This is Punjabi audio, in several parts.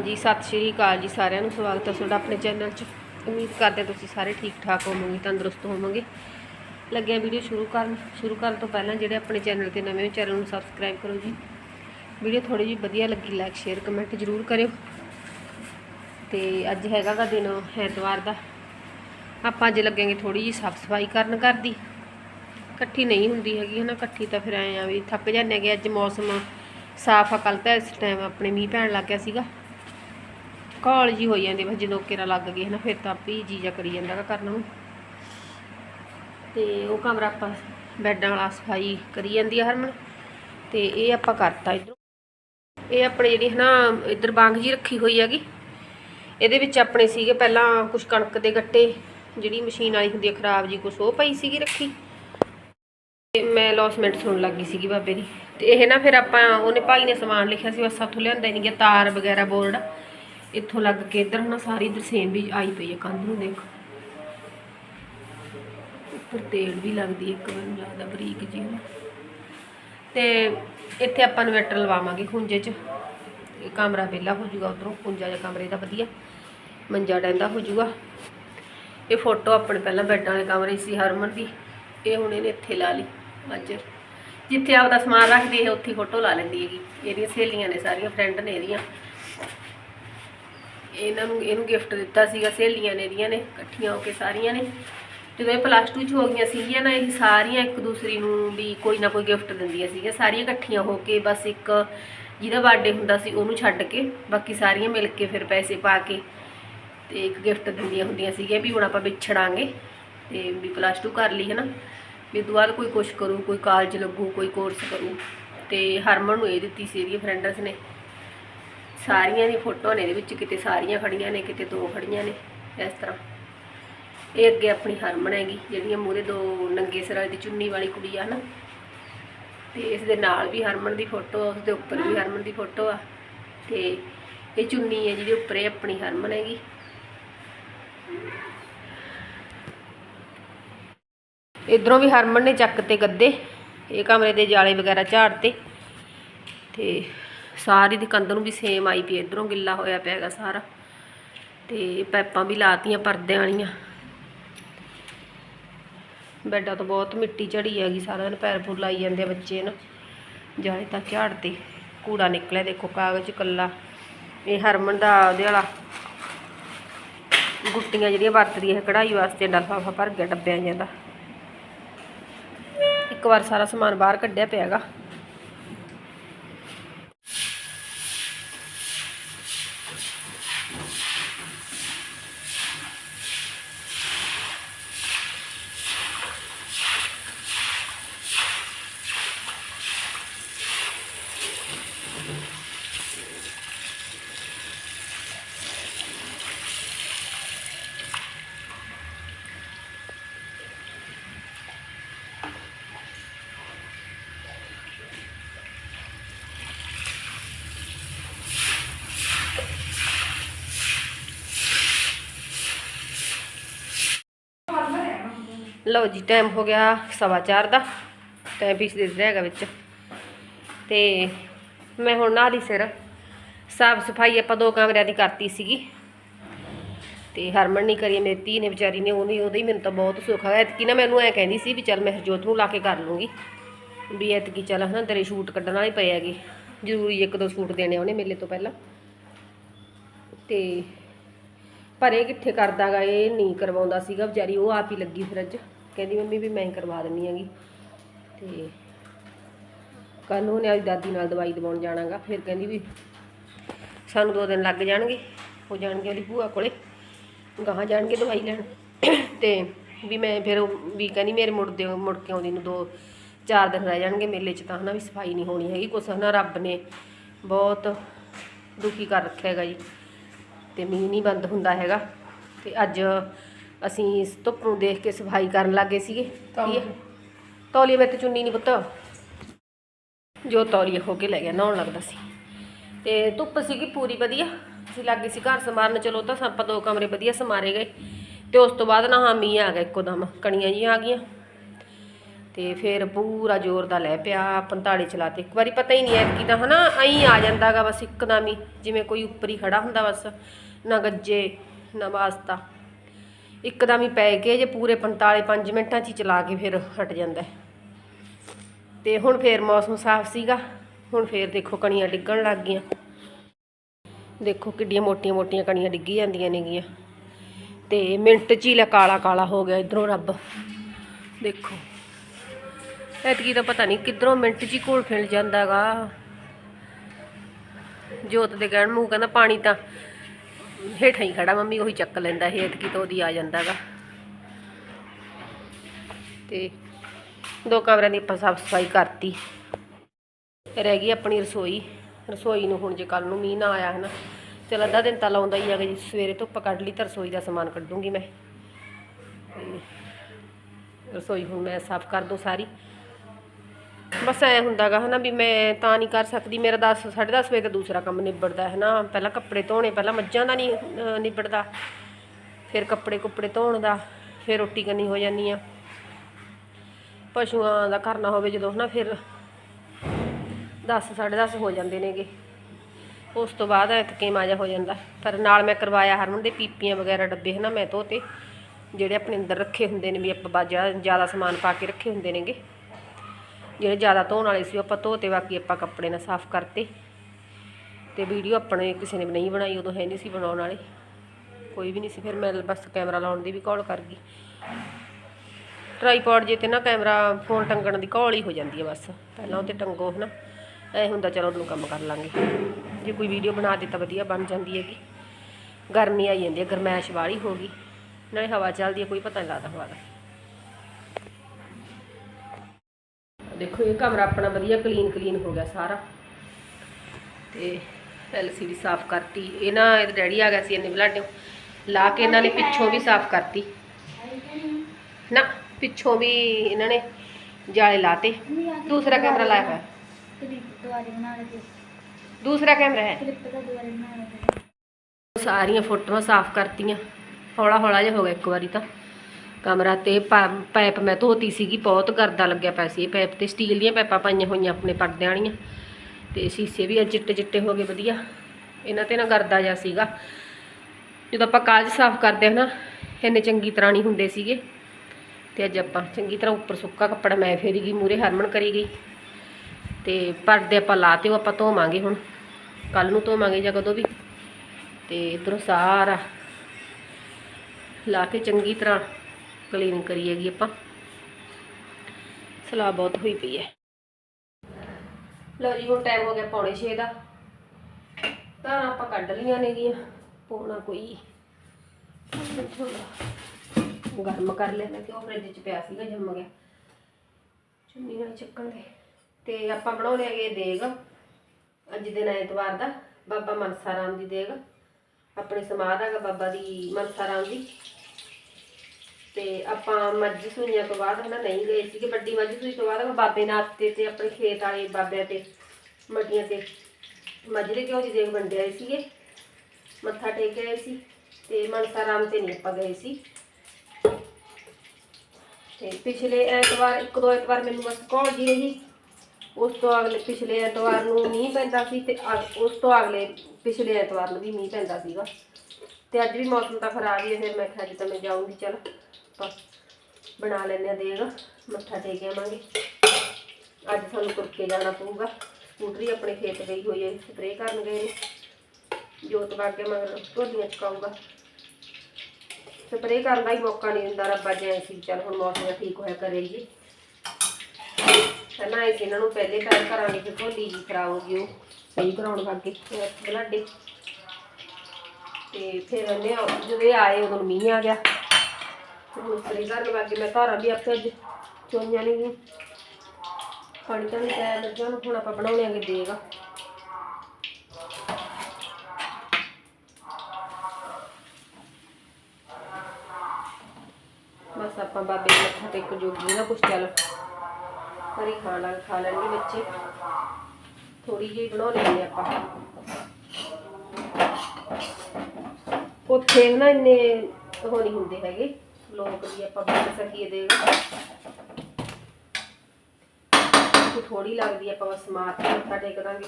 ਹਾਂਜੀ, ਸਤਿ ਸ਼੍ਰੀ ਅਕਾਲ ਜੀ ਸਾਰਿਆਂ ਨੂੰ। ਸਵਾਗਤ ਹੈ ਤੁਹਾਡਾ ਆਪਣੇ ਚੈਨਲ 'ਚ ਉਮੀਦ ਕਰਦੇ ਤੁਸੀਂ ਸਾਰੇ ਠੀਕ ਠਾਕ ਹੋਵੋਗੇ, ਤੰਦਰੁਸਤ ਹੋਵੋਗੇ। ਲੱਗਿਆ ਵੀਡੀਓ ਸ਼ੁਰੂ ਕਰਨ ਸ਼ੁਰੂ ਕਰਨ ਤੋਂ ਪਹਿਲਾਂ ਜਿਹੜੇ ਆਪਣੇ ਚੈਨਲ ਤੇ ਨਵੇਂ ਹੋ, ਚੈਨਲ ਨੂੰ ਸਬਸਕ੍ਰਾਈਬ ਕਰੋ ਜੀ। ਵੀਡੀਓ ਥੋੜੀ ਜਿਹੀ ਵਧੀਆ ਲੱਗੀ ਲਾਈਕ ਸ਼ੇਅਰ ਕਮੈਂਟ ਜ਼ਰੂਰ ਕਰਿਓ। ਤੇ ਅੱਜ ਹੈਗਾ ਗਾ ਦਿਨ ਐਤਵਾਰ ਦਾ। ਆਪਾਂ ਅੱਜ ਲੱਗਾਂਗੇ ਥੋੜੀ ਜਿਹੀ ਸਾਫ਼ ਸਫ਼ਾਈ ਕਰਨ ਘਰ ਦੀ। ਇਕੱਠੀ ਨਹੀਂ ਹੁੰਦੀ ਹੈਗੀ, ਹਨਾ, ਇਕੱਠੀ ਤਾਂ ਫਿਰ ਆਏ ਆ ਵੀ ਥੱਕ ਜਾਂਦੇ ਹੈਗੇ। ਅੱਜ ਮੌਸਮ ਸਾਫ਼ ਆ ਕੱਲ ਤਾਂ ਇਸ ਟਾਈਮ ਆਪਣੇ ਮੀਂਹ ਪੈਣ ਲੱਗ ਗਿਆ ਸੀਗਾ। ਕਾਲ ਜੀ ਹੋਈ ਜਾਂਦੀ, ਬਸ ਜਦੋਂ ਕੇਰਾ ਲੱਗ ਗਈ ਹਨਾ, ਫਿਰ ਤਾਂ ਆਪੀ ਜੀ ਜਾ ਕਰੀ ਜਾਂਦਾ ਕਰਨ ਨੂੰ। ਤੇ ਉਹ ਕਮਰਾ ਆਪਾਂ ਬੈੱਡਾਂ ਵਾਲਾ ਸਫ਼ਾਈ ਕਰੀ ਜਾਂਦੀ ਆ ਹਰਮਨ। ਤੇ ਇਹ ਆਪਾਂ ਕਰਤਾ ਇਧਰ। ਇਹ ਆਪਣੇ ਜਿਹੜੀ ਹਨਾ, ਇਧਰ ਬਾਂਗ ਜੀ ਰੱਖੀ ਹੋਈ ਹੈਗੀ। ਇਹਦੇ ਵਿੱਚ ਆਪਣੇ ਸੀਗੇ ਪਹਿਲਾਂ ਕੁਝ ਕਣਕ ਦੇ ਗੱਟੇ, ਜਿਹੜੀ ਮਸ਼ੀਨ ਵਾਲੀ ਹੁੰਦੀ ਹੈ ਖਰਾਬ ਜੀ, ਕੁਛ ਉਹ ਪਈ ਸੀਗੀ ਰੱਖੀ। ਤੇ ਮੈਂ ਲੌਸਮੈਂਟ ਸੁਣ ਲੱਗੀ ਸੀਗੀ ਬਾਬੇ ਦੀ। ਤੇ ਇਹ ਨਾ ਫਿਰ ਆਪਾਂ, ਉਹਨੇ ਭਾਈ ਨੇ ਸਮਾਨ ਲਿਖਿਆ ਸੀ, ਬਸ ਉੱਥੋਂ ਲਿਆਂਦਾ ਨਹੀਂ ਗਿਆ, ਤਾਰ ਵਗੈਰਾ ਬੋਰਡ। ਇੱਥੋਂ ਲੱਗ ਕੇ ਇੱਧਰ ਨਾ ਸਾਰੀ ਇਧਰ ਸੇਮ ਵੀ ਆਈ ਪਈ ਹੈ ਕੰਧ ਨੂੰ ਦੇਖ। ਉੱਪਰ ਤੇਲ ਵੀ ਲੱਗਦੀ ਇੱਕ ਵਾਰ ਨੂੰ ਲੱਗਦਾ ਬਰੀਕ ਜੀ ਹਨਾ ਤੇ ਇੱਥੇ ਆਪਾਂ ਇਨਵਰਟਰ ਲਵਾਵਾਂਗੇ ਖੁੰਝੇ 'ਚ। ਇਹ ਕਮਰਾ ਵਿਹਲਾ ਹੋ ਜਾਊਗਾ ਉਧਰੋਂ, ਖੁੰਝਾ ਜਿਹਾ ਕਮਰੇ ਦਾ ਵਧੀਆ। ਮੰਜਾ ਡੈਂਦਾ ਹੋ ਜਾਊਗਾ। ਇਹ ਫੋਟੋ ਆਪਣੇ ਪਹਿਲਾਂ ਬੈੱਡਾਂ ਵਾਲੇ ਕਮਰੇ ਸੀ, ਹਰਮਨ ਦੀ। ਇਹ ਹੁਣ ਇਹਨੇ ਇੱਥੇ ਲਾ ਲਈ, ਅੱਜ। ਜਿੱਥੇ ਆਪਦਾ ਸਮਾਨ ਰੱਖਦੀ ਹੈ ਉੱਥੇ ਫੋਟੋ ਲਾ ਲੈਂਦੀ ਹੈਗੀ। ਇਹਦੀਆਂ ਸਹੇਲੀਆਂ ਨੇ ਸਾਰੀਆਂ ਫਰੈਂਡ ਨੇ ਇਹਦੀਆਂ। ਇਹਨਾਂ ਨੂੰ ਇਹਨੂੰ ਗਿਫਟ ਦਿੱਤਾ ਸੀਗਾ, ਸਹੇਲੀਆਂ ਨੇ ਇਹਦੀਆਂ ਨੇ, ਇਕੱਠੀਆਂ ਹੋ ਕੇ ਸਾਰੀਆਂ ਨੇ। ਜਦੋਂ ਇਹ ਪਲੱਸ 2 ਚ ਹੋ ਗਈਆਂ ਸੀਗੀਆਂ ਨਾ, ਇਹ ਸਾਰੀਆਂ ਇੱਕ ਦੂਸਰੀ ਨੂੰ ਵੀ ਕੋਈ ਨਾ ਕੋਈ ਗਿਫਟ ਦਿੰਦੀਆਂ ਸੀਗੀਆਂ। ਸਾਰੀਆਂ ਇਕੱਠੀਆਂ ਹੋ ਕੇ ਬਸ ਇੱਕ ਜਿਹਦਾ ਬਰਥਡੇ ਹੁੰਦਾ ਸੀ, ਉਹਨੂੰ ਛੱਡ ਕੇ ਬਾਕੀ ਸਾਰੀਆਂ ਮਿਲ ਕੇ ਫਿਰ ਪੈਸੇ ਪਾ ਕੇ ਤੇ ਇੱਕ ਗਿਫਟ ਦਿੰਦੀਆਂ ਹੁੰਦੀਆਂ ਸੀਗੀਆਂ ਵੀ ਹੁਣ ਆਪਾਂ ਵਿਛੜਾਂਗੇ ਤੇ ਵੀ ਪਲੱਸ 2 ਕਰ ਲਈ ਹੈ ਨਾ ਵੀ ਤੋਂ ਬਾਅਦ ਕੋਈ ਕੁਛ ਕਰੂ, ਕੋਈ ਕਾਲਜ ਲੱਗੂ, ਕੋਈ ਕੋਰਸ ਕਰੂ। ਤੇ ਹਰਮਨ ਨੂੰ ਇਹ ਦਿੱਤੀ ਸੀ ਇਹਦੀਆਂ ਫਰੈਂਡਸ ਨੇ। ਸਾਰੀਆਂ ਦੀ ਫੋਟੋ ਨੇ ਇਹਦੇ ਵਿੱਚ, ਕਿਤੇ ਸਾਰੀਆਂ ਖੜੀਆਂ ਨੇ, ਕਿਤੇ ਦੋ ਖੜੀਆਂ ਨੇ, ਇਸ ਤਰ੍ਹਾਂ। ਇਹ ਅੱਗੇ ਆਪਣੀ ਹਰਮਨ ਹੈਗੀ, ਜਿਹੜੀਆਂ ਮੂਰੇ ਦੋ ਨੰਗੇ ਸਿਰਾਂ ਦੀ ਚੁੰਨੀ ਵਾਲੀ ਕੁੜੀ ਆ ਨਾ। ਤੇ ਇਸ ਦੇ ਨਾਲ ਵੀ ਹਰਮਨ ਦੀ ਫੋਟੋ ਉਸ ਦੇ ਉੱਪਰ ਵੀ ਹਰਮਨ ਦੀ ਫੋਟੋ ਆ। ਤੇ ਇਹ ਚੁੰਨੀ ਹੈ ਜਿਹਦੇ ਉੱਪਰ ਇਹ ਆਪਣੀ ਹਰਮਨ ਹੈਗੀ। ਇਧਰੋਂ ਵੀ ਹਰਮਨ ਨੇ ਚੱਕ ਤੇ ਗੱਦੇ, ਇਹ ਕਮਰੇ ਦੇ ਜਾਲੇ ਵਗੈਰਾ ਝਾੜਤੇ। ਤੇ ਸਾਰੀ ਦੀ ਕੰਧ ਨੂੰ ਵੀ ਸੇਮ ਆਈ ਪਈ, ਇਧਰੋਂ ਗਿੱਲਾ ਹੋਇਆ ਪਿਆ ਹੈਗਾ ਸਾਰਾ। ਤੇ ਪੈਪਾਂ ਵੀ ਲਾਤੀਆਂ ਪਰਦਿਆਂ ਵਾਲੀਆਂ। ਬੈੱਡਾਂ ਤੋਂ ਬਹੁਤ ਮਿੱਟੀ ਝੜੀ ਹੈਗੀ, ਸਾਰਾ ਦਿਨ ਪੈਰ ਪੂਰ ਲਾਈ ਜਾਂਦੇ ਆ ਬੱਚੇ ਨਾ। ਜਾਲੇ ਤਾਂ ਝਾੜਤੇ ਕੂੜਾ ਨਿਕਲਿਆ, ਦੇਖੋ ਕਾਗਜ਼ ਕੱਲਾ ਇਹ ਹਰਮਨ ਦਾ ਉਹਦੇ ਵਾਲਾ। ਗੁੱਟੀਆਂ ਜਿਹੜੀਆਂ ਵਰਤਦੀਆਂ ਹੈ ਕਢਾਈ ਵਾਸਤੇ ਡਲਫਾਫਾ ਭਰ ਗਿਆ ਡੱਬਿਆਂ ਜਾਂਦਾ ਇੱਕ ਵਾਰ ਸਾਰਾ ਸਮਾਨ ਬਾਹਰ ਕੱਢਿਆ ਪਿਆਗਾ ਲਓ ਜੀ ਟਾਈਮ ਹੋ ਗਿਆ ਸਵਾ ਚਾਰ ਦਾ ਟਾਈਮ ਪੀਸ ਦੇ ਦਿੱਤਾ ਹੈਗਾ ਵਿੱਚ। ਤੇ ਮੈਂ ਹੁਣ ਨਾ ਦੀ ਸਿਰ। ਸਾਫ਼ ਸਫ਼ਾਈ ਆਪਾਂ ਦੋ ਕਮਰਿਆਂ ਦੀ ਕਰਤੀ ਸੀਗੀ। ਤੇ ਹਰਮਨ ਨਹੀਂ ਕਰੀ, ਮੇਰੀ ਧੀ ਨੇ ਵਿਚਾਰੀ ਨੇ, ਉਹਨੇ ਉਹਦੇ ਹੀ ਮੈਨੂੰ ਤਾਂ ਬਹੁਤ ਸੁੱਖ ਆ ਐਤਕੀ ਨਾ ਮੈਨੂੰ ਐ ਕਹਿੰਦੀ ਸੀ ਵੀ ਚੱਲ ਮੈਂ ਹਰਜੋਤ ਨੂੰ ਲਾ ਕੇ ਕਰ ਲੂੰਗੀ। ਵੀ ਐਤਕੀ ਚੱਲ ਹਨਾ, ਤੇਰੇ ਸ਼ੂਟ ਕੱਢਣ ਵਾਲੇ ਪਏ ਹੈਗੇ। ਜ਼ਰੂਰੀ ਇੱਕ ਦੋ ਸੂਟ ਦੇਣੇ ਉਹਨੇ ਮੇਲੇ ਤੋਂ ਪਹਿਲਾਂ। ਤੇ ਪਰ ਇਹ ਕਿੱਥੇ ਕਰਦਾਗਾ, ਇਹ ਨਹੀਂ ਕਰਵਾਉਂਦਾ ਸੀਗਾ। ਵਿਚਾਰੀ ਉਹ ਆਪ ਹੀ ਲੱਗੀ ਫਿਰ ਅੱਜ ਕਹਿੰਦੀ, ਮੰਮੀ ਵੀ ਮੈਂ ਹੀ ਕਰਵਾ ਦਿੰਨੀ ਹੈਗੀ। ਤੇ ਕੱਲ ਨੂੰ ਉਹਨੇ ਆਪਣੀ ਦਾਦੀ ਨਾਲ ਦਵਾਈ ਦਵਾਉਣ ਜਾਣਾਗਾ। ਫਿਰ ਕਹਿੰਦੀ ਵੀ ਸਾਨੂੰ ਦੋ ਦਿਨ ਲੱਗ ਜਾਣਗੇ। ਹੋ ਜਾਣਗੇ ਉਹਦੀ ਭੂਆ ਕੋਲੇ। ਗਾਹਾਂ ਜਾਣਗੇ ਦਵਾਈ ਲੈਣ। ਤੇ ਵੀ ਮੈਂ ਫਿਰ ਉਹ ਵੀ ਕਹਿੰਦੀ, ਮੇਰੇ ਮੁੜਦੇ ਮੁੜ ਕੇ ਆਉਂਦੀ ਨੂੰ ਦੋ, ਚਾਰ ਦਿਨ ਰਹਿ ਜਾਣਗੇ ਮੇਲੇ 'ਚ ਤਾਂ ਹਨਾ ਵੀ ਸਫ਼ਾਈ ਨਹੀਂ ਹੋਣੀ ਹੈਗੀ। ਕੁਛ ਹਨਾ ਰੱਬ ਨੇ ਬਹੁਤ ਦੁਖੀ ਕਰ ਰੱਖਿਆ ਹੈਗਾ ਜੀ। ਤੇ ਮੀਂਹ ਨਹੀਂ ਬੰਦ ਹੁੰਦਾ ਹੈਗਾ। ਤੇ ਅੱਜ ਅਸੀਂ ਇਸ ਧੁੱਪ ਨੂੰ ਦੇਖ ਕੇ ਸਫ਼ਾਈ ਕਰਨ ਲੱਗੇ ਸੀਗੇ। ਕੀ ਹੈ। ਤੌਲੀਏ ਵਿੱਚ ਚੁੰਨੀ ਨਹੀਂ ਪੁੱਤ। ਜੋ ਤੌਲੀਏ ਹੋ ਕੇ ਲੈ ਗਿਆ ਨਹਾਉਣ ਲੱਗਦਾ ਸੀ। ਤੇ ਧੁੱਪ ਸੀਗੀ ਪੂਰੀ ਵਧੀਆ। ਅਸੀਂ ਲੱਗੇ ਸੀ ਘਰ ਸਮਾਰਨ ਚਲੋ ਤਾਂ ਆਪਾਂ ਦੋ ਕਮਰੇ ਵਧੀਆ ਸਮਾਰੇ ਗਏ। ਤੇ ਉਸ ਤੋਂ ਬਾਅਦ ਨਾ ਹਾਂ ਮੀਂਹ ਆ ਗਿਆ ਇੱਕੋ ਦਮ। ਕਣੀਆਂ ਜੀ ਆ ਗਈਆਂ। ਤੇ ਫਿਰ ਪੂਰਾ ਜ਼ੋਰ ਦਾ ਲੈ ਪਿਆ 45 ਚਲਾਤੇ। ਇੱਕ ਵਾਰੀ ਪਤਾ ਹੀ ਨਹੀਂ ਐ ਤਾਂ ਹਨਾ ਐਂ ਆ ਜਾਂਦਾਗਾ ਬਸ ਇੱਕਦਮ ਹੀ। ਜਿਵੇਂ ਕੋਈ ਉੱਪਰ ਹੀ ਖੜਾ ਹੁੰਦਾ ਬਸ। ਨਾ ਗੱਜੇ ਨਾ ਵਾਸਤਾ। ਇੱਕਦਮ ਹੀ ਪੈ ਕੇ ਜੇ ਪੂਰੇ 45 5 ਮਿੰਟਾਂ 'ਚ ਹੀ ਚਲਾ ਕੇ ਫਿਰ ਹਟ ਜਾਂਦਾ ਤੇ ਹੁਣ ਫੇਰ ਮੌਸਮ ਸਾਫ਼ ਸੀਗਾ, ਹੁਣ ਫੇਰ ਦੇਖੋ ਕਣੀਆਂ ਡਿੱਗਣ ਲੱਗ ਗਈਆਂ। ਦੇਖੋ ਕਿੱਡੀਆਂ ਮੋਟੀਆਂ ਮੋਟੀਆਂ ਕਣੀਆਂ ਡਿੱਗੀ ਜਾਂਦੀਆਂ ਨੇਗੀਆਂ। ਤੇ ਮਿੰਟ 'ਚ ਹੀ ਲੈ ਕਾਲਾ ਕਾਲਾ ਹੋ ਗਿਆ ਇਧਰੋਂ ਰੱਬ। ਦੇਖੋ, ਐਤਕੀ ਤਾਂ ਪਤਾ ਨਹੀਂ ਕਿੱਧਰੋਂ ਮਿੰਟ 'ਚ ਹੀ ਘੋਲ ਫਿਲ ਜਾਂਦਾਗਾ ਜੋਤ ਦੇ ਕਹਿਣ ਮੂੰਹ ਕਹਿੰਦਾ ਪਾਣੀ ਤਾਂ ਹੇਠਾਂ ਹੀ ਖੜਾ, ਮੰਮੀ ਉਹੀ ਚੱਕ ਲੈਂਦਾ ਇਹ ਐਤਕੀ ਤਾਂ ਉਹਦੀ ਆ ਜਾਂਦਾਗਾ। ਤੇ ਦੋ ਕਮਰਿਆਂ ਦੀ ਆਪਾਂ ਸਾਫ਼ ਸਫ਼ਾਈ ਕਰਤੀ। ਰਹਿ ਗਈ ਆਪਣੀ ਰਸੋਈ। ਰਸੋਈ ਨੂੰ ਹੁਣ ਜੇ ਕੱਲ ਨੂੰ ਮੀਂਹ ਨਾ ਆਇਆ ਹਨਾ, ਚਲ ਅੱਧਾ ਦਿਨ ਤਾਂ ਲਾਉਂਦਾ ਹੀ ਆ ਜੀ ਸਵੇਰੇ ਧੁੱਪ ਕੱਢ ਲਈ ਤਾਂ ਰਸੋਈ ਦਾ ਸਮਾਨ ਕੱਢੂੰਗੀ ਮੈਂ। ਰਸੋਈ ਹੁਣ ਮੈਂ ਸਾਫ਼ ਕਰ ਦੂੰ ਸਾਰੀ। ਬਸ ਐ ਹੁੰਦਾਗਾ ਹਨਾ ਵੀ ਮੈਂ ਤਾਂ ਨਹੀਂ ਕਰ ਸਕਦੀ, ਮੇਰਾ 10 10:30 ਵਜੇ ਤਾਂ ਦੂਸਰਾ ਕੰਮ ਨਿਬੜਦਾ ਹੈ ਨਾ। ਪਹਿਲਾਂ ਕੱਪੜੇ ਧੋਣੇ, ਪਹਿਲਾਂ ਮੱਝਾਂ ਦਾ ਨਹੀਂ ਨਿਬੜਦਾ। ਫਿਰ ਕੱਪੜੇ ਕੁੱਪੜੇ ਧੋਣ ਦਾ, ਫਿਰ ਰੋਟੀ ਕਰਨੀ ਹੋ ਜਾਂਦੀ ਆ। ਪਸ਼ੂਆਂ ਦਾ ਕਰਨਾ ਹੋਵੇ ਜਦੋਂ ਹਨਾ, ਫਿਰ 10 10:30 ਹੋ ਜਾਂਦੇ ਨੇਗੇ। ਉਸ ਤੋਂ ਬਾਅਦ ਇੱਕ ਮਾਜਾ ਹੋ ਜਾਂਦਾ। ਪਰ ਨਾਲ ਮੈਂ ਕਰਵਾਇਆ ਹਰਮਨ ਦੇ ਪੀਪੀਆਂ ਵਗੈਰਾ ਡੱਬੇ ਹਨਾ ਮੈਂ ਧੋਤੇ, ਜਿਹੜੇ ਆਪਣੇ ਅੰਦਰ ਰੱਖੇ ਹੁੰਦੇ ਨੇ ਵੀ ਆਪਾਂ ਬਾਜਾ ਜ਼ਿਆਦਾ ਸਮਾਨ ਪਾ ਕੇ ਰੱਖੇ ਹੁੰਦੇ ਨੇਗੇ। ਜਿਹੜੇ ਜ਼ਿਆਦਾ ਧੋਣ ਵਾਲੇ ਸੀ ਉਹ ਆਪਾਂ ਧੋਤੇ, ਬਾਕੀ ਆਪਾਂ ਕੱਪੜੇ ਨਾਲ ਸਾਫ਼ ਕਰਤੇ। ਤੇ ਵੀਡੀਓ ਆਪਣੇ ਕਿਸੇ ਨੇ ਨਹੀਂ ਬਣਾਈ, ਉਦੋਂ ਹੈ ਨਹੀਂ ਸੀ ਬਣਾਉਣ ਵਾਲੇ। ਕੋਈ ਵੀ ਨਹੀਂ ਸੀ, ਫਿਰ ਮੈਂ ਬਸ ਕੈਮਰਾ ਲਾਉਣ ਦੀ ਵੀ ਕਾਲ ਕਰ ਗਈ। ਟ੍ਰਾਈਪੋਡ ਜੇ ਤੇ ਨਾ ਕੈਮਰਾ ਫੋਨ ਟੰਗਣ ਦੀ ਕਾਲ ਹੀ ਹੋ ਜਾਂਦੀ ਹੈ ਬਸ। ਪਹਿਲਾਂ ਉਹ ਤੇ ਟੰਗੋ, ਹਨਾ। ਐ ਹੁੰਦਾ ਚਲੋ ਉਹਨੂੰ ਕੰਮ ਕਰ ਲਾਂਗੇ। ਜੇ ਕੋਈ ਵੀਡੀਓ ਬਣਾ ਦਿੱਤਾ, ਵਧੀਆ ਬਣ ਜਾਂਦੀ ਹੈਗੀ। ਗਰਮੀ ਆਈ ਜਾਂਦੀ ਹੈ ਗਰਮੈਸ਼ ਵਾਲੀ ਹੋ ਗਈ। ਨਾਲੇ ਹਵਾ ਚੱਲਦੀ ਹੈ ਕੋਈ ਪਤਾ ਨਹੀਂ ਲੱਗਦਾ ਹਵਾ ਦਾ। ਦੇਖੋ ਇਹ ਕਮਰਾ ਆਪਣਾ ਵਧੀਆ ਕਲੀਨ ਕਲੀਨ ਹੋ ਗਿਆ ਸਾਰਾ। ਤੇ ਐਲਸੀਡੀ ਸਾਫ਼ ਕਰਤੀ। ਇਹ ਨਾ ਇਹਦੇ ਡੈਡੀ ਆ ਗਿਆ ਸੀ ਇਹਨੇ ਬਲਾਡਿਓ ਲਾ ਕੇ ਇਹਨਾਂ ਨੇ ਪਿੱਛੋਂ ਵੀ ਸਾਫ਼ ਕਰਤੀ। ਨਾ, ਪਿੱਛੋਂ ਵੀ ਇਹਨਾਂ ਨੇ ਜਾਲੇ ਲਾਤੇ। ਦੂਸਰਾ ਕੈਮਰਾ ਲਾਇਆ ਹੋਇਆ। ਦੂਸਰਾ ਕੈਮਰਾ ਹੈ। ਸਾਰੀਆਂ ਫੋਟੋਆਂ ਸਾਫ਼ ਕਰਤੀਆਂ। ਹੌਲਾ ਹੌਲਾ ਜਿਹਾ ਹੋ ਗਿਆ ਇੱਕ ਵਾਰੀ ਤਾਂ। ਕਮਰਾ ਤੇ ਪਾਈਪ ਮੈਂ ਧੋਤੀ ਸੀਗੀ, ਬਹੁਤ ਗਰਦਾ ਲੱਗਿਆ ਪਿਆ ਸੀ ਇਹ ਪਾਈਪ ਤੇ ਸਟੀਲ ਦੀਆਂ ਪਾਈਪਾਂ ਪਾਈਆਂ ਹੋਈਆਂ ਆਪਣੇ ਪਰਦਿਆਂ ਵਾਲੀਆਂ। ਤੇ ਸ਼ੀਸ਼ੇ ਵੀ ਅੱਜ ਚਿੱਟੇ ਚਿੱਟੇ ਹੋ ਗਏ ਵਧੀਆ। ਇਹਨਾਂ ਤੇ ਨਾ ਗਰਦਾ ਜਿਹਾ ਸੀਗਾ। ਜਦੋਂ ਆਪਾਂ ਕਾਜ ਸਾਫ਼ ਕਰਦੇ ਹਾਂ ਨਾ ਇੰਨੇ ਚੰਗੀ ਤਰ੍ਹਾਂ ਨਹੀਂ ਹੁੰਦੇ ਸੀਗੇ। ਤੇ ਅੱਜ ਆਪਾਂ ਚੰਗੀ ਤਰ੍ਹਾਂ ਉੱਪਰ ਸੁੱਕਾ ਕੱਪੜਾ ਮੈਂ ਫੇਰੀ ਗਈ ਮੂਰੇ ਹਰਮਨ ਕਰੀ ਗਈ। ਤੇ ਪਰਦੇ ਆਪਾਂ ਲਾਤੇ ਉਹ ਆਪਾਂ ਧੋਵਾਂਗੇ ਹੁਣ। ਕੱਲ ਨੂੰ ਧੋਵਾਂਗੇ ਜਾਂ ਕਦੋਂ ਵੀ। ਤੇ ਇਧਰੋਂ ਸਾਰਾ ਲਾ ਕੇ ਚੰਗੀ ਤਰ੍ਹਾਂ ਕਲੀਨ ਕਰੀਏਗੀ ਆਪਾਂ। ਸਲਾਹ ਬਹੁਤ ਹੋਈ ਪਈ ਹੈ। ਲਓ ਜੀ, ਹੁਣ ਟਾਈਮ ਹੋ ਗਿਆ ਪੌਣੇ 6 ਦਾ। ਤਾਂ ਆਪਾਂ ਕੱਢ ਲੀਆਂ ਨੇਗੀਆਂ ਪੌਣਾ ਕੋਈ। ਗਰਮ ਕਰ ਲਿਆ ਮੈਂ ਕਿ ਉਹ ਫ੍ਰਿਜ 'ਚ ਪਿਆ ਸੀਗਾ, ਜੰਮ ਗਿਆ। ਚੁੰਨੀ ਨਾਲ ਚੱਕਣ ਦੇ ਤੇ ਆਪਾਂ ਬਣਾਉਣੇ ਹੈਗੇ ਦੇਗ, ਅੱਜ ਦਿਨ ਐਤਵਾਰ ਦਾ। ਬਾਬਾ ਮਨਸਾ ਰਾਮ ਦੀ ਦੇਗ। ਆਪਣੇ ਸਮਾਧ ਹੈਗਾ ਬਾਬਾ ਦੀ ਮਨਸਾ ਰਾਮ ਦੀ। ਤੇ ਆਪਾਂ ਮੱਝ ਸੂਈਆਂ ਤੋਂ ਬਾਅਦ ਹਨਾ ਨਹੀਂ ਗਏ ਸੀਗੇ, ਵੱਡੀ ਮੱਝ ਸੂਈ ਤੋਂ ਬਾਅਦ ਆਪਾਂ ਬਾਬੇ ਨਾਥ ਤੇ ਤੇ ਆਪਣੇ ਖੇਤ ਵਾਲੇ ਬਾਬਿਆਂ ਤੇ ਮੱਡੀਆਂ ਤੇ ਮੱਝ ਦੇ ਘਿਓ ਦੀ ਦੇਗ ਵੰਡੇ ਆਏ ਸੀਗੇ, ਮੱਥਾ ਟੇਕ ਆਏ ਸੀ ਤੇ ਮਨਸਾ ਰਾਮ ਤੇ ਨਹੀਂ ਆਪਾਂ ਗਏ ਸੀ। ਤੇ ਪਿਛਲੇ ਐਤਵਾਰ, ਇੱਕ ਦੋ ਐਤਵਾਰ ਮੈਨੂੰ ਬਸ ਕੌਲ ਜੀ ਰਹੀ, ਉਸ ਤੋਂ ਅਗਲੇ ਪਿਛਲੇ ਐਤਵਾਰ ਨੂੰ ਮੀਂਹ ਪੈਂਦਾ ਸੀ ਤੇ ਉਸ ਤੋਂ ਅਗਲੇ ਪਿਛਲੇ ਐਤਵਾਰ ਨੂੰ ਵੀ ਮੀਂਹ ਪੈਂਦਾ ਸੀਗਾ। ਤੇ ਅੱਜ ਵੀ ਮੌਸਮ ਤਾਂ ਖਰਾਬ ਹੀ ਹੈ, ਫਿਰ ਮੈਂ ਕਿਹਾ ਅੱਜ ਤਾਂ ਮੈਂ ਜਾਊਂਗੀ, ਚਲ। ਆਪਾਂ ਬਣਾ ਲੈਂਦੇ ਆ ਦੇਗ ਮੱਥਾ ਟੇਕ ਆਵਾਂਗੇ। ਅੱਜ ਸਾਨੂੰ ਤੁਰ ਕੇ ਜਾਣਾ ਪਊਗਾ। ਸਕੂਟਰੀ ਆਪਣੇ ਖੇਤ ਗਈ ਹੋਈ ਹੈ ਸਪਰੇਅ ਕਰਨ ਗਏ ਨੇ। ਜੋਤ ਵਾਗੇ ਮਗਰ ਢੋਲੀਆਂ ਚਕਾਊਗਾ ਸਪਰੇਅ ਕਰਨ ਦਾ ਹੀ ਮੌਕਾ ਨਹੀਂ ਦਿੰਦਾ ਰੱਬਾ ਜੀ ਸੀ ਚਲ ਹੁਣ ਮੌਸਮ ਠੀਕ ਹੋਇਆ ਕਰੇਗੀ ਪਹਿਲਾਂ ਇਸ ਇਹਨਾਂ ਨੂੰ ਪਹਿਲੇ ਟਾਈਮ ਕਰਾਂਗੇ ਫਿਰ ਢੋਲੀ ਜੀ ਖਰਾਬ ਹੋ ਗਈ ਉਹ। ਸਹੀ ਕਰਾਉਣ ਵਾਗੇ ਬਲਾਡੇ ਤੇ ਫਿਰ ਉਹਨੇ ਜਦੋਂ ਆਏ ਉਦੋਂ ਮੀਂਹ ਆ ਗਿਆ। ਤੇ ਹੁਣ ਸਪਰੇਅ ਕਰਨ ਵਾਗੇ ਮੈਂ ਧਾਰਾਂ ਵੀ ਆਪੇ ਅੱਜ ਚੋਈਆਂ ਨਹੀਂ ਪਾਣੀ ਤਾਂ ਨਹੀਂ ਪਾਇਆ ਲੱਗਿਆ ਹੁਣ ਆਪਾਂ ਬਣਾਉਣੇ ਆਂਗੇ ਦੇਗਾ। ਬਸ ਆਪਾਂ ਬਾਬੇ ਦੇ ਮੱਥਾ ਟੇਕ ਜੋਗੀ ਨਾ ਕੁਛ ਚੱਲ। ਹਰੀ ਖਾਣਾ ਖਾ ਲੈਣਗੇ ਬੱਚੇ। ਥੋੜੀ ਜਿਹੀ ਬਣਾ ਲੈਣੀ ਆਪਾਂ। ਉੱਥੇ ਨਾ ਇੰਨੇ ਉਹ ਨਹੀਂ ਹੁੰਦੇ ਹੈਗੇ। ਲੋਕ ਵੀ ਆਪਾਂ ਬਣ ਸਕੀਏ ਦੇ ਥੋੜੀ ਲੱਗਦੀ ਆਪਾਂ ਬਸ ਮਾਰ ਕੇ ਮੱਥਾ ਟੇਕ ਦਾਂਗੇ।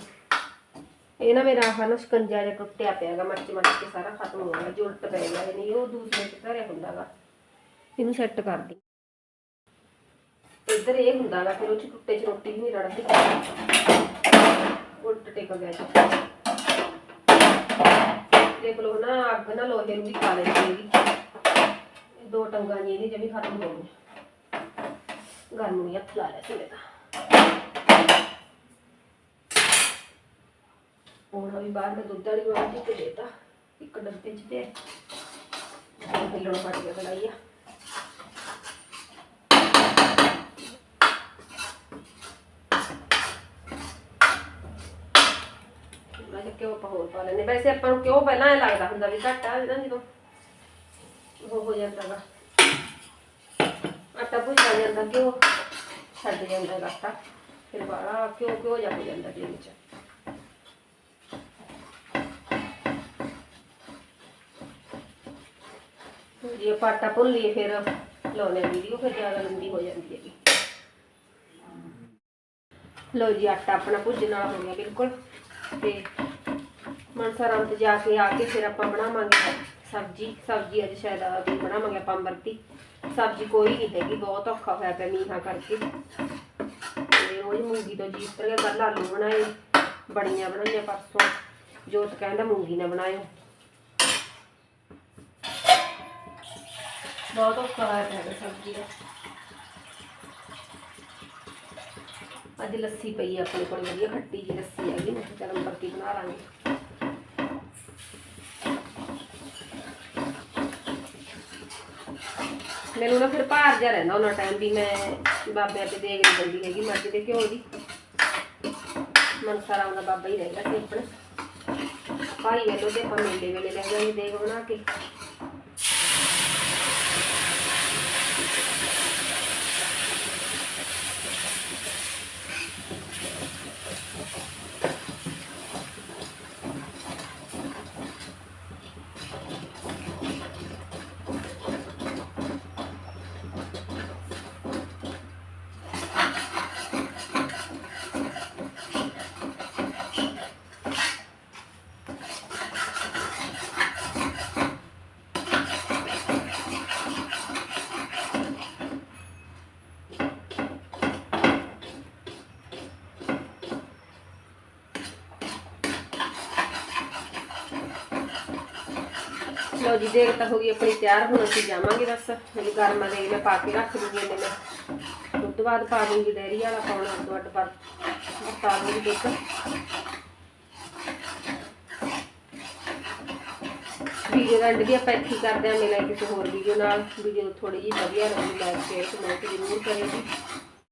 ਇਹ ਨਾ ਮੇਰਾ ਆਹ ਸ਼ਿਕੰਜਾ ਜਿਹਾ ਟੁੱਟਿਆ ਪਿਆਗਾ ਮੱਚ ਮੱਚ ਕੇ ਸਾਰਾ ਖਤਮ ਹੋ ਗਿਆ ਜੁਲਟ ਪੈ ਗਿਆ ਨਹੀਂ ਉਹ ਦੂਸਰੇ ਚ ਧਰਿਆ ਹੁੰਦਾਗਾ ਇਹਨੂੰ ਸੈੱਟ ਕਰ ਦੀ। ਇੱਧਰ ਇਹ ਹੁੰਦਾਗਾ ਫਿਰ ਉਹ ਚ ਟੁੱਟੇ ਚ ਰੋਟੀ ਵੀ ਨਹੀਂ ਰੜਦੀ। ਉਲਟ ਟੇਕ ਗਿਆ ਜੀ। ਦੇਖ ਲਓ ਨਾ, ਅੱਗ ਨਾ ਲੋਹੇ ਨੂੰ ਵੀ ਖਾ ਲੈਂਦੀ ਹੈਗੀ। ਇਹ ਦੋ ਟੰਗਾਂ ਜੀ ਇਹਦੀ ਜਮੀ ਖਤਮ ਹੋ ਗਈਆਂ। ਗਰਮ ਨੂੰ ਹੱਥ ਲਾ ਲਿਆ ਸੀ ਮੈਂ ਤਾਂ। ਵੀ ਬਾਹਰ ਮੈਂ ਦੁੱਧ ਵਾਲੀ ਬਾਲਟੀ ਤੇ ਦੇਤਾ। ਇੱਕ ਡੱਬੇ ਚ ਤੇ ਹਿੱਲਣ ਪੜ ਗਿਆ ਕੜਾਈ ਆ। ਥੋੜਾ ਜਿਹਾ ਘਿਓ ਆਪਾਂ ਹੋਰ ਪਾ ਲੈਂਦੇ? ਵੈਸੇ ਆਪਾਂ ਨੂੰ ਕਿਉਂ ਪਹਿਲਾਂ ਇਹ ਲੱਗਦਾ ਹੁੰਦਾ ਵੀ ਘੱਟ ਆ ਜਦੋਂ ਉਹ ਹੋ ਜਾਂਦਾ ਗਾ ਆਟਾ ਭੁੱਜ ਜਾਂਦਾ, ਘਿਓ ਛੱਡ ਜਾਂਦਾ ਗਾ ਆਟਾ ਫਿਰ ਬਾਹਲਾ ਘਿਓ ਘਿਓ ਜਾ ਹੋ ਜਾਂਦਾ ਦੇ ਵਿੱਚ ਜੇ ਆਪਾਂ ਆਟਾ ਭੁੰਨ ਫਿਰ ਲਾਉਣੇ ਵੀਡੀਓ ਫਿਰ ਜ਼ਿਆਦਾ ਲੰਬੀ ਹੋ ਜਾਂਦੀ ਹੈਗੀ। ਲੋ ਜੀ, ਆਟਾ ਆਪਣਾ ਭੁੱਜਣ ਵਾਲਾ ਹੋ ਗਿਆ ਬਿਲਕੁਲ। ਤੇ ਮਨਸਾਰਾਮ ਤੇ ਜਾ ਕੇ ਆ ਕੇ ਫਿਰ ਆਪਾਂ ਬਣਾਵਾਂਗੇ। ਸਬਜੀ ਸਬਜੀ ਅੱਜ ਸ਼ਾਇਦ ਆ ਬਣਾਵਾਂਗੇ ਆਪਾਂ ਅੰਬਰਤੀ ਸਬਜੀ ਕੋਈ ਨਹੀਂ ਹੈਗੀ, ਬਹੁਤ ਔਖਾ ਹੋਇਆ ਪਿਆ ਮੀਂਹਾਂ ਕਰਕੇ। ਤੇ ਉਹ ਹੀ ਮੂੰਗੀ ਤੋਂ ਜੀ ਉਤਰ ਗਿਆ ਕੱਲ ਆਲੂ ਬਣਾਏ ਬੜੀਆਂ ਬਣਾਈਆਂ ਪਰਸੋਂ। ਜੋਤ ਕਹਿੰਦਾ ਮੂੰਗੀ ਨਾ ਬਣਾਇਓ। ਬਹੁਤ ਔਖਾ ਹੋਇਆ ਪਿਆ ਸਬਜੀ ਦਾ। ਅੱਜ ਲੱਸੀ ਪਈ ਆ ਆਪਣੇ ਕੋਲ, ਵਧੀਆ ਖੱਟੀ ਜੀ ਲੱਸੀ ਹੈਗੀ, ਮੈਂ ਕਿਹਾ ਅੰਬਰਤੀ ਬਣਾ ਲਾਂਗੇ। ਮੈਨੂੰ ਨਾ ਫਿਰ ਭਾਰ ਜਾ ਰਹਿੰਦਾ ਉਹਨਾਂ ਟਾਈਮ ਵੀ ਮੈਂ ਬਾਬਿਆਂ ਤੇ ਦੇਖ ਨਹੀਂ ਬੰਦੀ ਹੈਗੀ ਮੱਝ ਦੇ ਘਿਓ ਦੀ। ਮਨਸਾ ਰਾਮ ਦਾ ਬਾਬਾ ਹੀ ਰਹਿੰਦਾ ਸੀ ਆਪਣੇ। ਭਾਈ ਵੇਲੇ ਦੇ ਆਪਾਂ ਮੇਲੇ ਵੇਲੇ ਲੈ ਜਾਂਦੇ ਦੇਗ ਬਣਾ ਕੇ। ਲਓ ਜੀ ਦੇਖ ਤਾਂ ਹੋ ਗਈ, ਆਪਣੀ ਤਿਆਰ, ਹੁਣ ਅਸੀਂ ਜਾਵਾਂਗੇ ਬਸ। ਮੇਰੀ ਗਰਮਾ ਦੇ ਮੈਂ ਪਾ ਕੇ ਰੱਖ ਦੂੰਗੀ ਇਹਨੇ ਮੈਂ। ਦੁੱਧ ਬਾਅਦ ਪਾ ਦੂੰਗੀ ਡੈਰੀ ਵਾਲਾ ਪਾਉਣਾ ਅੱਡੋ ਅੱਡ ਪਰ ਪਾ ਦੂੰਗੀ ਦੁੱਧ। ਵੀਡੀਓ ਦਾ ਐਂਡ ਵੀ ਆਪਾਂ ਇੱਥੇ ਕਰਦੇ ਹਾਂ ਮਿਲਾਂਗੇ ਕਿਸੇ ਹੋਰ ਵੀਡੀਓ ਨਾਲ। ਵੀਡੀਓ ਥੋੜੀ ਜਿਹੀ ਵਧੀਆ ਰਹੂਗੀ ਲਾਈਕ ਸ਼ੇਅਰ ਕਮੈਂਟ ਜ਼ਰੂਰ ਕਰਿਓ ਜੀ